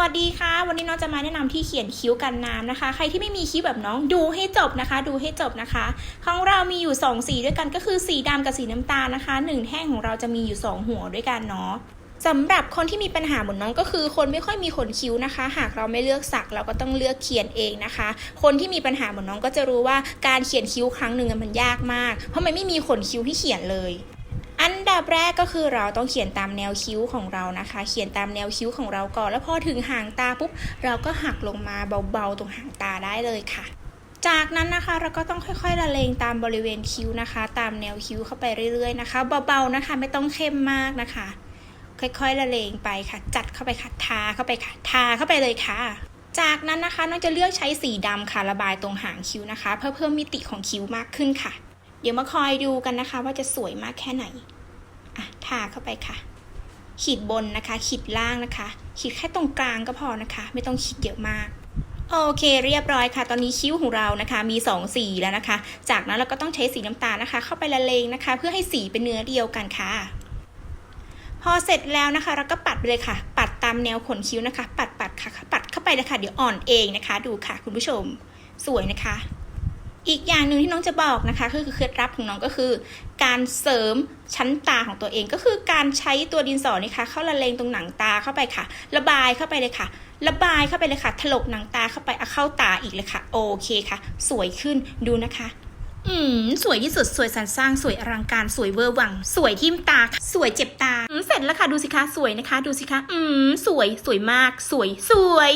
วัสดีค่ะ วันนี้น้องจะมาแนะนำที่เขียนคิ้วกันน้ำนะคะ ใครที่ไม่มีคิ้วแบบน้องดูให้จบนะคะ ดูให้จบนะคะ ของเรามีอยู่ 2 สีด้วยกันก็คือสีดำกับสีน้ำตาลนะคะหนึ่งแท่งของเราจะมีอยู่ 2 หัวด้วยกันเนาะสำหรับคนที่มีปัญหาเหมือนน้องก็คือ คนไม่ค่อยมีขนคิ้วนะคะ หากเราไม่เลือกสักเราก็ต้องเลือกเขียนเองนะคะ คนที่มีปัญหาเหมือนน้องก็จะรู้ว่าการเขียนคิ้วครั้งหนึ่งมันยากมาก เพราะมันไม่มีขนคิ้วที่เขียนเลย อันดับแรกก็คือเราต้องเขียนตามแนวคิ้วของเรานะคะ เขียนตามแนวคิ้วของเราก่อน แล้วพอถึงหางตาปุ๊บ เราก็หักลงมาเบาๆตรงหางตาได้เลยค่ะจากนั้นนะคะเราก็ต้องค่อยๆละเลงตามบริเวณคิ้วนะคะ ตามแนวคิ้วเข้าไปเรื่อยๆนะคะเบาๆนะคะไม่ต้องเข้มมากนะคะ ค่อยๆละเลงไปค่ะ จัดเข้าไปค่ะทาเข้าไปค่ะทาเข้าไปเลยค่ะ จากนั้นนะคะน้องจะเลือกใช้สีดำค่ะระบายตรงหางคิ้วนะคะ เพื่อเพิ่มมิติของคิ้วมากขึ้นค่ะ เดี๋ยวมาคอยดูกันนะคะ ว่าจะสวยมากแค่ไหนอะทาเข้าไปค่ะ ขีดบนนะคะ ขีดล่างนะคะ ขีดแค่ตรงกลางก็พอนะคะ ไม่ต้องขีดเยอะมากโอเคเรียบร้อยค่ะ ตอนนี้คิ้วของเรานะคะมี 2 สีแล้วนะคะ จากนั้นเราก็ต้องใช้สีน้ำตาลนะคะ เข้าไปละเลงนะคะ เพื่อให้สีเป็นเนื้อเดียวกันค่ะ พอเสร็จแล้วนะคะ เราก็ปัดไปเลยค่ะ ปัดตามแนวขนคิ้วนะคะ ปัดปัดค่ะ ปัดเข้าไปเลยค่ะเดี๋ยวอ่อนเองนะคะ ดูค่ะ คุณผู้ชม สวยนะคะ อีกอย่างหนึ่งที่น้องจะบอกนะคะคือเคล็ดลับของน้องก็คือ การเสริมชั้นตาของตัวเอง ก็คือการใช้ตัวดินสอนี่ค่ะเข้าละเลงตรงหนังตาเข้าไปค่ะ ระบายเข้าไปเลยค่ะ ระบายเข้าไปเลยค่ะ ถลกหนังตาเข้าไปเอาเข้าตาอีกเลยค่ะ โอเคค่ะ สวยขึ้นดูนะคะอืมสวยที่สุดสวยสรรสร้างสวยอลังการสวยเวอร์วัง สวยทิ่มตา สวยเจ็บตาเสร็จแล้วค่ะดูสิคะสวยนะคะ ดูสิคะ อืมสวยสวยมาก สวยสวย